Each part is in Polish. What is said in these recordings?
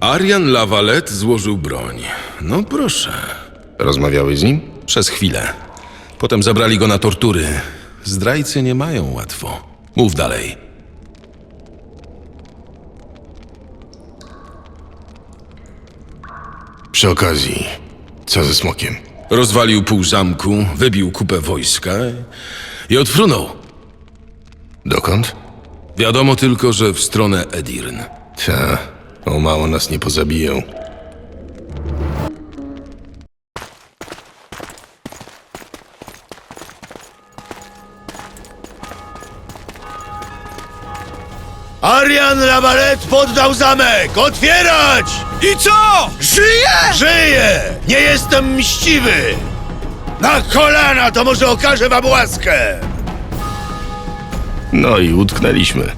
Arian Lavalette złożył broń. No proszę. Rozmawiałeś z nim? Przez chwilę. Potem zabrali go na tortury. Zdrajcy nie mają łatwo. Mów dalej. Przy okazji, co ze smokiem? Rozwalił pół zamku, wybił kupę wojska i odfrunął. Dokąd? Wiadomo tylko, że w stronę Edirn. Ta, o mało nas nie pozabiją. Arian Labaret poddał zamek! Otwierać! I co? Żyje? Żyję! Nie jestem mściwy! Na kolana to może okażę wam łaskę! No i utknęliśmy.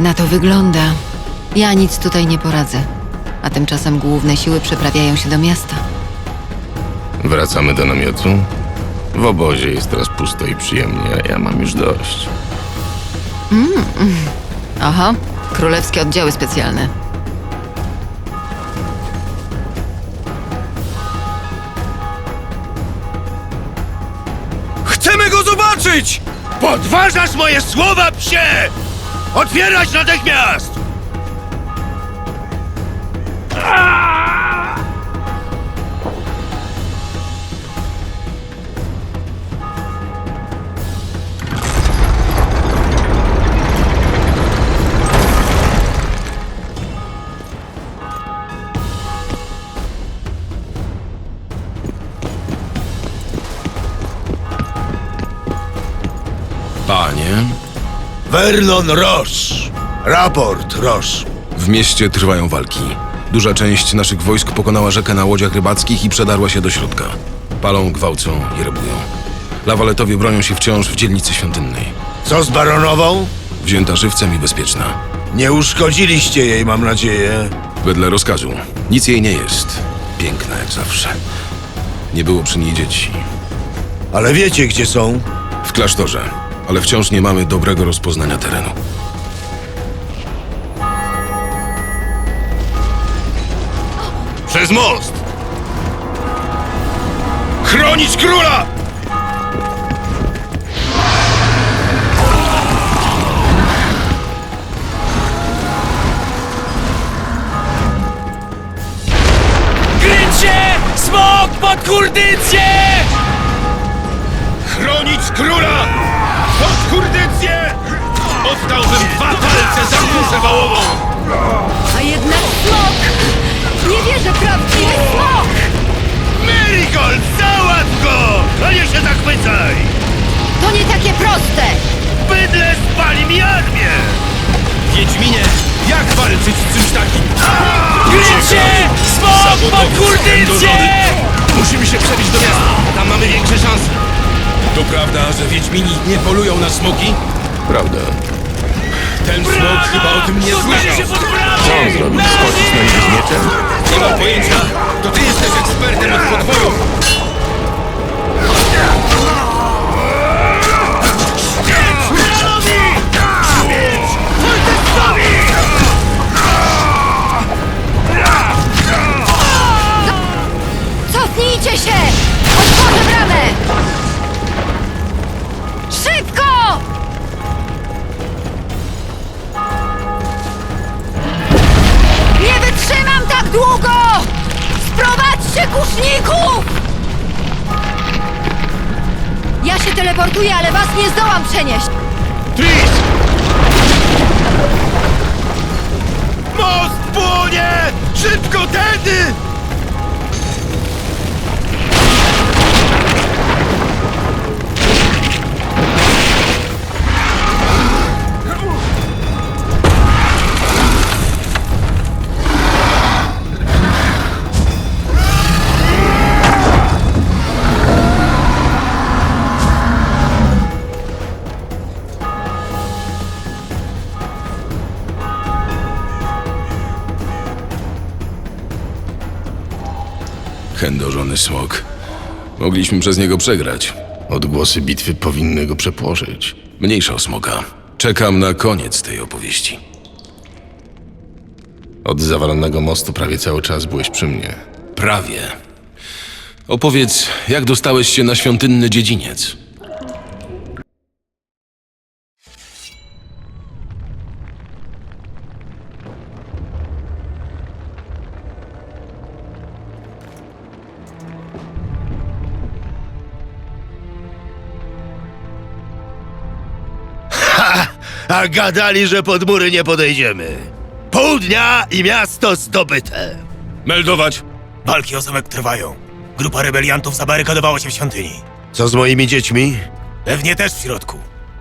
Na to wygląda. Ja nic tutaj nie poradzę. A tymczasem główne siły przeprawiają się do miasta. Wracamy do namiotu. W obozie jest teraz pusto i przyjemnie, a ja mam już dość. Aha, królewskie oddziały specjalne. Chcemy go zobaczyć! Podważasz moje słowa, psie! Otwierać natychmiast! Panie, Vernon Ross. Raport Ross. w mieście trwają walki. Duża część naszych wojsk pokonała rzekę na łodziach rybackich i przedarła się do środka. Palą, gwałcą i rabują. Lawaletowie bronią się wciąż w dzielnicy świątynnej. Co z baronową? Wzięta żywcem i bezpieczna. Nie uszkodziliście jej, mam nadzieję. Wedle rozkazu. Nic jej nie jest. Piękna jak zawsze. Nie było przy niej dzieci. Ale wiecie, gdzie są? W klasztorze, ale wciąż nie mamy dobrego rozpoznania terenu. Przez most! Chronić króla! Krycie! Smok pod kurdycję! Chronić króla! Pod kurdycję! Oddałbym dwa palce za kusę wałową! A jednak smok! Nie wierzę, prawdziwy smok! Marigold, załatw go! A nie się zachwycaj! To nie takie proste! Bydle spali mi armię! Wiedźminie, jak walczyć z czymś takim? Krycie! Smok pod kurdycję! Musimy się przebić do miasta! Tam mamy większe szanse! To prawda, że Wiedźmini nie polują na smoki? Prawda. Ten smok chyba o tym nie słyszał. Co on zrobił? Skoczyć na nich z mieczem? Nie mam pojęcia. To ty jesteś ekspertem od podwojów. Ja się teleportuję, ale was nie zdołam przenieść! Tris! Chędożony smok. Mogliśmy przez niego przegrać. Odgłosy bitwy powinny go przepłożyć. Mniejsza o smoka. Czekam na koniec tej opowieści. Od zawalonego mostu prawie cały czas byłeś przy mnie. Prawie. Opowiedz, jak dostałeś się na świątynny dziedziniec? A gadali, że pod mury nie podejdziemy. Pół dnia i miasto zdobyte. Meldować! Walki o zamek trwają. Grupa rebeliantów zabarykadowała się w świątyni. Co z moimi dziećmi? Pewnie też w środku.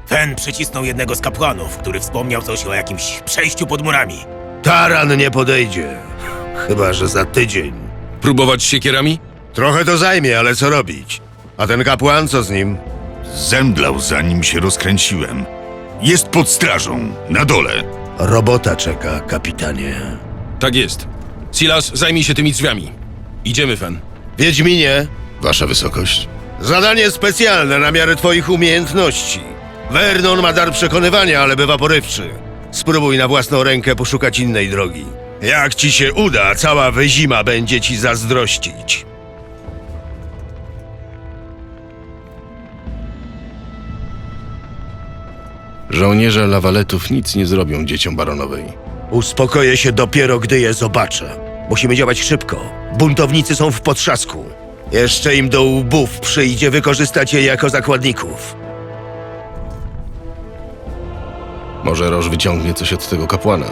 Fen przycisnął jednego z kapłanów, który wspomniał coś o jakimś przejściu pod murami. Taran nie podejdzie. Chyba, że za tydzień. Próbować siekierami? Trochę to zajmie, ale co robić? A ten kapłan, co z nim? Zemdlał zanim się rozkręciłem. Jest pod strażą, na dole. Robota czeka, kapitanie. Tak jest. Silas, zajmij się tymi drzwiami. Idziemy, Fen. Wiedźminie, Wasza wysokość? zadanie specjalne na miarę twoich umiejętności. Vernon ma dar przekonywania, ale bywa porywczy. Spróbuj na własną rękę poszukać innej drogi. Jak ci się uda, cała wyzima będzie ci zazdrościć. Żołnierze lawaletów nic nie zrobią dzieciom baronowej. Uspokoję się dopiero, gdy je zobaczę. Musimy działać szybko. Buntownicy są w potrzasku. Jeszcze im do łbów przyjdzie wykorzystać je jako zakładników. Może Roż wyciągnie coś od tego kapłana.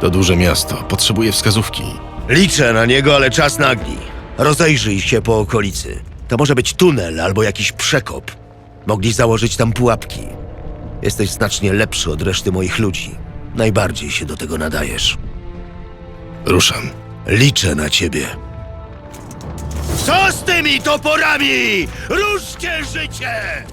To duże miasto, potrzebuje wskazówki. Liczę na niego, ale czas nagli. Rozejrzyj się po okolicy. To może być tunel albo jakiś przekop. Mogli założyć tam pułapki. Jesteś znacznie lepszy od reszty moich ludzi. Najbardziej się do tego nadajesz. Ruszam. Liczę na ciebie. Co z tymi toporami? Ruszcie życie!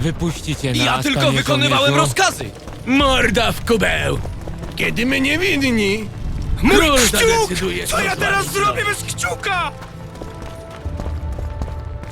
Wypuścicie nas, Ja tylko panie wykonywałem żołnierzu. rozkazy! Morda w kubeł! Kiedy my nie winni? Król Kciuk! zadecyduje, Co ja teraz zrobię bez kciuka?